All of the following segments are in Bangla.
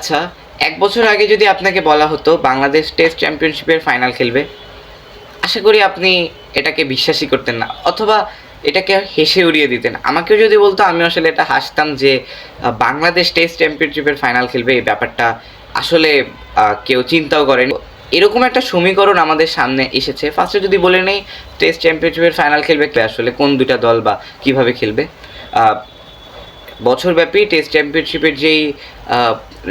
আচ্ছা এক বছর আগে যদি আপনাকে বলা হতো বাংলাদেশ টেস্ট চ্যাম্পিয়নশিপের ফাইনাল খেলবে, আশা করি আপনি এটাকে বিশ্বাসই করতেন না, অথবা এটাকে হেসে উড়িয়ে দিতেন। আমাকেও যদি বলতো আমি আসলে এটা হাসতাম যে বাংলাদেশ টেস্ট চ্যাম্পিয়নশিপের ফাইনাল খেলবে, এই ব্যাপারটা আসলে কেউ চিন্তাও করেনি। এরকম একটা সমীকরণ আমাদের সামনে এসেছে। ফার্স্টে যদি বলে নেই, টেস্ট চ্যাম্পিয়নশিপের ফাইনাল খেলবে আসলে? কোন দুটা দল বা কীভাবে খেলবে? বছরব্যাপী টেস্ট চ্যাম্পিয়নশিপের যেই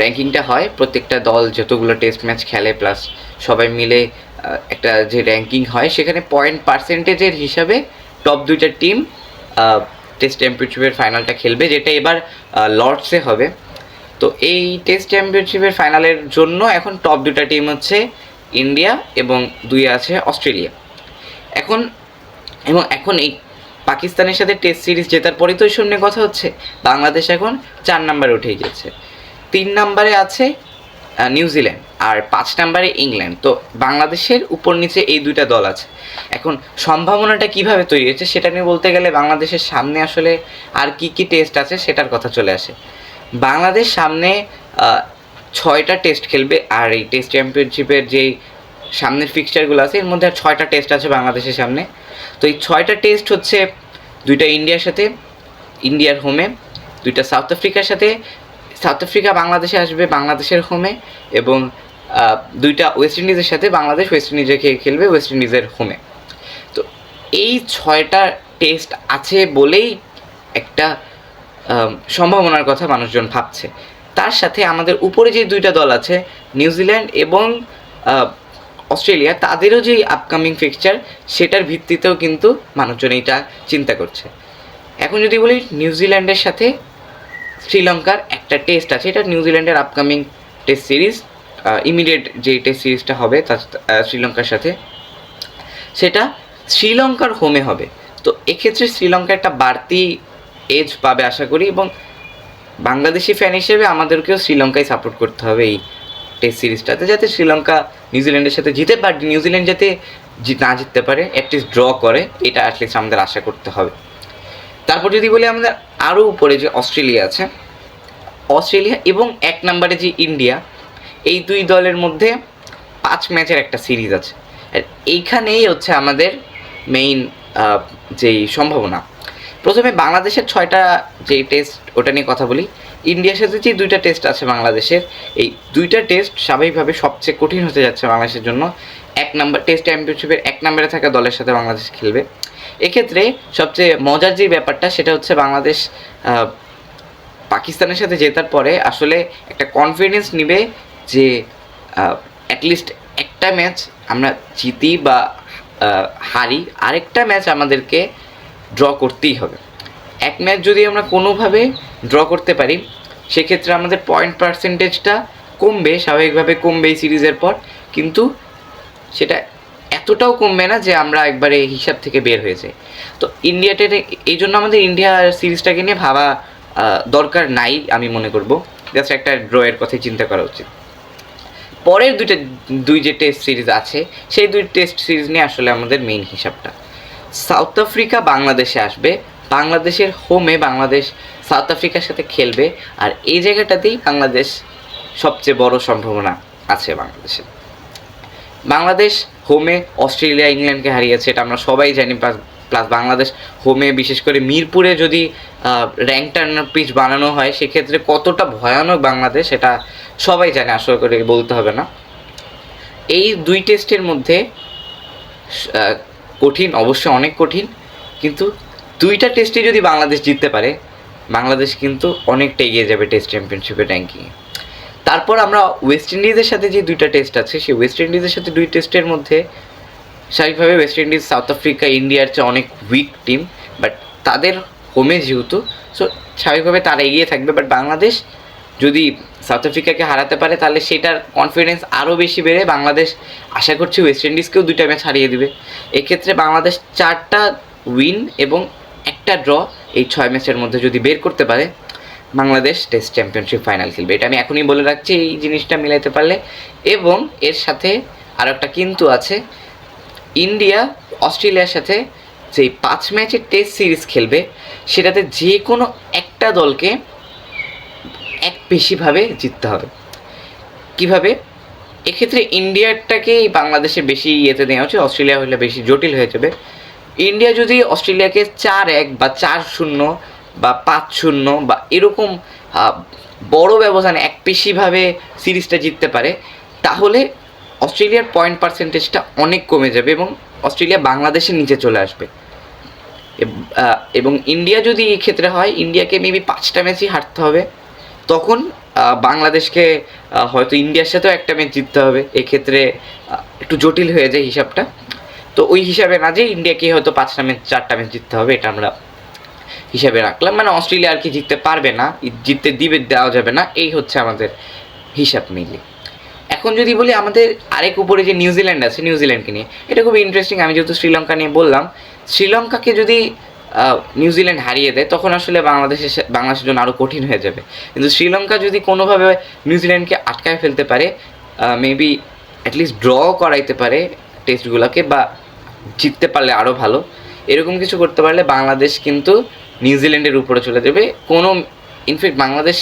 র্যাঙ্কিংটা হয়, প্রত্যেকটা দল যতগুলো টেস্ট ম্যাচ খেলে প্লাস সবাই মিলে একটা যে র্যাঙ্কিং হয়, সেখানে পয়েন্ট পার্সেন্টেজের হিসাবে টপ দুইটা টিম টেস্ট চ্যাম্পিয়নশিপের ফাইনালটা খেলবে, যেটা এবার লর্ডসে হবে। তো এই টেস্ট চ্যাম্পিয়নশিপের ফাইনালের জন্য এখন টপ দুটা টিম হচ্ছে ইন্ডিয়া এবং দুই আছে অস্ট্রেলিয়া এখন, এবং এখন এই পাকিস্তানের সাথে টেস্ট সিরিজ জেতার পরেই তো শূন্য কথা হচ্ছে। বাংলাদেশ এখন চার নাম্বারে উঠে গিয়েছে তিন নাম্বারে আছে নিউজিল্যান্ড আর পাঁচ নাম্বারে ইংল্যান্ড তো বাংলাদেশের উপর নিচে এই দুইটা দল আছে। এখন সম্ভাবনাটা কীভাবে তৈরি হয়েছে সেটা নিয়ে বলতে গেলে বাংলাদেশের সামনে আসলে আর কি কি টেস্ট আছে সেটার কথা চলে আসে। বাংলাদেশ সামনে ছয়টা টেস্ট খেলবে আর এই টেস্ট চ্যাম্পিয়নশিপের যেই সামনের ফিক্সচারগুলো আছে, এর মধ্যে আর ছয়টা টেস্ট আছে বাংলাদেশের সামনে। তো এই ছয়টা টেস্ট হচ্ছে দুইটা ইন্ডিয়ার সাথে ইন্ডিয়ার হোমে দুইটা সাউথ আফ্রিকার সাথে। সাউথ আফ্রিকা বাংলাদেশে আসবে, বাংলাদেশের হোমে এবং দুইটা ওয়েস্ট ইন্ডিজের সাথে বাংলাদেশ ওয়েস্ট ইন্ডিজে খে- খেলবে ওয়েস্ট ইন্ডিজের হোমে তো এই ছয়টা টেস্ট আছে বলেই একটা সম্ভাবনার কথা মানুষজন ভাবছে। তার সাথে আমাদের উপরে যে দুইটা দল আছে নিউজিল্যান্ড এবং অস্ট্রেলিয়া, তাদেরও যে আপকামিং ফিকচার সেটার ভিত্তিতেও কিন্তু মানুষজন এইটা চিন্তা করছে। এখন যদি বলি নিউজিল্যান্ডের সাথে, শ্রীলঙ্কার একটা টেস্ট আছে, এটা নিউজিল্যান্ডের আপকামিং টেস্ট সিরিজ ইমিডিয়েট যে টেস্ট সিরিজটা হবে তার শ্রীলঙ্কার সাথে, সেটা শ্রীলঙ্কার হোমে হবে। তো এক্ষেত্রে শ্রীলঙ্কা একটা বাড়তি এজ পাবে আশা করি এবং বাংলাদেশি ফ্যান হিসেবে আমাদেরকেও শ্রীলঙ্কায় সাপোর্ট করতে হবে এই টেস্ট সিরিজটাতে যাতে শ্রীলঙ্কা নিউজিল্যান্ডের সাথে জিতে বাট নিউজিল্যান্ড যাতে না জিততে পারে অ্যাটলিস্ট ড্র করে, এটা অ্যাটলিস্ট আমাদের আশা করতে হবে। তারপর যদি বলি আমাদের আরও উপরে যে অস্ট্রেলিয়া আছে, অস্ট্রেলিয়া এবং এক নম্বরে যে ইন্ডিয়া, এই দুই দলের মধ্যে পাঁচ ম্যাচের একটা সিরিজ আছে। আর এইখানেই হচ্ছে আমাদের মেইন যেই সম্ভাবনা। প্রথমে বাংলাদেশের ছয়টা যে টেস্ট ওটা নিয়ে কথা বলি। ইন্ডিয়ার সাথে যে দুইটা টেস্ট আছে বাংলাদেশের। এই দুইটা টেস্ট স্বাভাবিকভাবে সবচেয়ে কঠিন হতে যাচ্ছে বাংলাদেশের জন্য। এক নাম্বার টেস্ট চ্যাম্পিয়নশিপের এক নম্বরে থাকা দলের সাথে বাংলাদেশ খেলবে। এক্ষেত্রে সবচেয়ে মজার যে ব্যাপারটা, সেটা হচ্ছে বাংলাদেশ পাকিস্তানের সাথে জেতার পরে আসলে একটা কনফিডেন্স নিবে যে অ্যাটলিস্ট একটা ম্যাচ আমরা জিতি বা হারি। আরেকটা ম্যাচ আমাদেরকে ড্র করতেই হবে। এক ম্যাচ যদি আমরা কোনোভাবে ড্র করতে পারি, সেক্ষেত্রে আমাদের পয়েন্ট পার্সেন্টেজটা কমবে, স্বাভাবিকভাবে কমবে এই সিরিজের পর। কিন্তু সেটা এতটাও কমবে না যে আমরা একবারে হিসাব থেকে বের হয়ে যাই। তো ইন্ডিয়াতে এই জন্য আমাদের ইন্ডিয়া সিরিজটাকে নিয়ে ভাবা দরকার নাই আমি মনে করব। জাস্ট একটা ড্রয়ের কথাই চিন্তা করা উচিত। পরের দুইটা, দুই যে টেস্ট সিরিজ আছে, সেই দুই টেস্ট সিরিজ নিয়ে আসলে আমাদের মেইন হিসাবটা। সাউথ আফ্রিকা বাংলাদেশে আসবে বাংলাদেশের হোমে বাংলাদেশ সাউথ আফ্রিকার সাথে খেলবে। আর এই জায়গাটাতেই বাংলাদেশ সবচেয়ে বড় সম্ভাবনা আছে বাংলাদেশের বাংলাদেশ হোমে অস্ট্রেলিয়া, ইংল্যান্ডকে হারিয়েছে, এটা আমরা সবাই জানি। প্লাস বাংলাদেশ হোমে বিশেষ করে মিরপুরে যদি র্যাঙ্ক টার্নার পিচ বানানো হয়, সেক্ষেত্রে কতটা ভয়ানক বাংলাদেশ এটা সবাই জানে আসলে করে বলতে হবে না। এই দুই টেস্টের মধ্যে কঠিন, অবশ্যই অনেক কঠিন, কিন্তু দুইটা টেস্টে যদি বাংলাদেশ জিততে পারে, বাংলাদেশ কিন্তু অনেকটা এগিয়ে যাবে টেস্ট চ্যাম্পিয়নশিপের র্যাঙ্কিংয়ে তারপর আমরা ওয়েস্ট ইন্ডিজের সাথে যে দুইটা টেস্ট আছে, সেই ওয়েস্ট ইন্ডিজের সাথে দুই টেস্টের মধ্যে স্বাভাবিকভাবে ওয়েস্ট ইন্ডিজ সাউথ আফ্রিকা ইন্ডিয়ার চেয়ে অনেক উইক টিম বাট তাদের হোমে যেহেতু সো স্বাভাবিকভাবে তারা এগিয়ে থাকবে বাট বাংলাদেশ যদি সাউথ আফ্রিকাকে হারাতে পারে, তাহলে সেটার কনফিডেন্স আরও বেশি বেড়ে বাংলাদেশ আশা করছি ওয়েস্ট ইন্ডিজকেও দুইটা ম্যাচ হারিয়ে দিবে। এক্ষেত্রে বাংলাদেশ চারটা উইন এবং একটা ড্র এই ছয় ম্যাচের মধ্যে যদি বের করতে পারে, বাংলাদেশ টেস্ট চ্যাম্পিয়নশিপ ফাইনাল খেলবে। এটা আমি এখনই বলে রাখছি, এই জিনিসটা মিলাইতে পারলে। এবং এর সাথে আরও একটা কিন্তু আছে, ইন্ডিয়া, অস্ট্রেলিয়ার সাথে যেই পাঁচ ম্যাচের টেস্ট সিরিজ খেলবে, সেটাতে যে কোনো একটা দলকে এক বেশিভাবে জিততে হবে। কীভাবে? এক্ষেত্রে ইন্ডিয়াটাকেই বাংলাদেশে বেশি ইয়েতে নেওয়া উচিত অস্ট্রেলিয়া হলে বেশি জটিল হয়ে যাবে। ইন্ডিয়া যদি অস্ট্রেলিয়াকে চার এক বা চার শূন্য বা পাঁচ শূন্য বা এরকম বড় ব্যবধানে এক পেশিভাবে সিরিজটা জিততে পারে, তাহলে অস্ট্রেলিয়ার পয়েন্ট পার্সেন্টেজটা অনেক কমে যাবে এবং অস্ট্রেলিয়া বাংলাদেশের নিচে চলে আসবে। এবং ইন্ডিয়া যদি এই ক্ষেত্রে হয়, ইন্ডিয়াকে মেবি পাঁচটা ম্যাচই হারতে হবে। তখন বাংলাদেশকে হয়তো ইন্ডিয়ার সাথেও একটা ম্যাচ জিততে হবে। এক্ষেত্রে একটু জটিল হয়ে যায় হিসাবটা। তো ওই হিসাবে না যে ইন্ডিয়াকে হয়তো পাঁচটা ম্যাচ চারটা ম্যাচ জিততে হবে, এটা আমরা হিসাবে রাখলাম। মানে অস্ট্রেলিয়া আর কি জিততে পারবে না জিততে দিবে, দেওয়া যাবে না, এই হচ্ছে আমাদের হিসাব মিলি এখন যদি বলি আমাদের আরেক উপরে যে নিউজিল্যান্ড আছে, নিউজিল্যান্ডকে নিয়ে, এটা খুব ইন্টারেস্টিং আমি যেহেতু শ্রীলঙ্কা নিয়ে বললাম, শ্রীলঙ্কাকে যদি নিউজিল্যান্ড হারিয়ে দেয়, তখন আসলে বাংলাদেশের বাংলাদেশের জন্য আরও কঠিন হয়ে যাবে। কিন্তু শ্রীলঙ্কা যদি কোনোভাবে নিউজিল্যান্ডকে আটকায় ফেলতে পারে মেবি অ্যাটলিস্ট ড্র করাইতে পারে টেস্টগুলোকে বা জিততে পারলে আরও ভালো। এরকম কিছু করতে পারলে বাংলাদেশ কিন্তু নিউজিল্যান্ডের উপরে চলে যাবে। কোনো ইনফ্যাক্ট বাংলাদেশ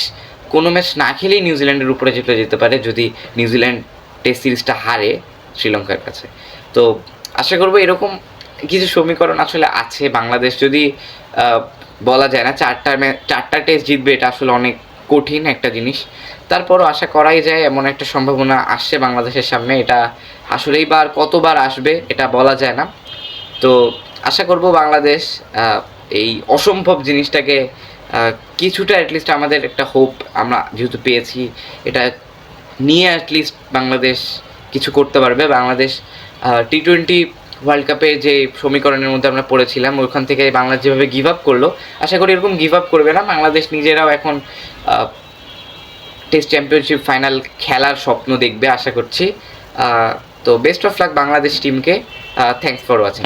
কোনো ম্যাচ না খেলেই নিউজিল্যান্ডের উপরে চলে যেতে পারে যদি নিউজিল্যান্ড টেস্ট সিরিজটা হারে শ্রীলঙ্কার কাছে। তো আশা করব এরকম কিছু সমীকরণ আসলে আছে। বাংলাদেশ যদি বলা যায় না, চারটা ম্যাচ চারটা টেস্ট জিতবে, এটা আসলে অনেক কঠিন একটা জিনিস। তারপরও আশা করাই যায় এমন একটা সম্ভাবনা আসছে বাংলাদেশের সামনে। এটা আসলেই বার কতবার আসবে এটা বলা যায় না। তো আশা করব বাংলাদেশ এই অসম্ভব জিনিসটাকে কিছুটা অ্যাটলিস্ট আমাদের একটা হোপ আমরা যেহেতু পেয়েছি, এটা নিয়ে অ্যাটলিস্ট বাংলাদেশ কিছু করতে পারবে। বাংলাদেশ টি টোয়েন্টি ওয়ার্ল্ড কাপে যে সমীকরণের মধ্যে আমরা পড়েছিলাম ওইখান থেকে বাংলাদেশ যেভাবে গিভ আপ করল, আশা করি এরকম গিভ আপ করবে না। বাংলাদেশ নিজেরাও এখন টেস্ট চ্যাম্পিয়নশিপ ফাইনাল খেলার স্বপ্ন দেখবে, আশা করছি। তো বেস্ট অফ লাক বাংলাদেশ টিমকে থ্যাংকস ফর ওয়াচিং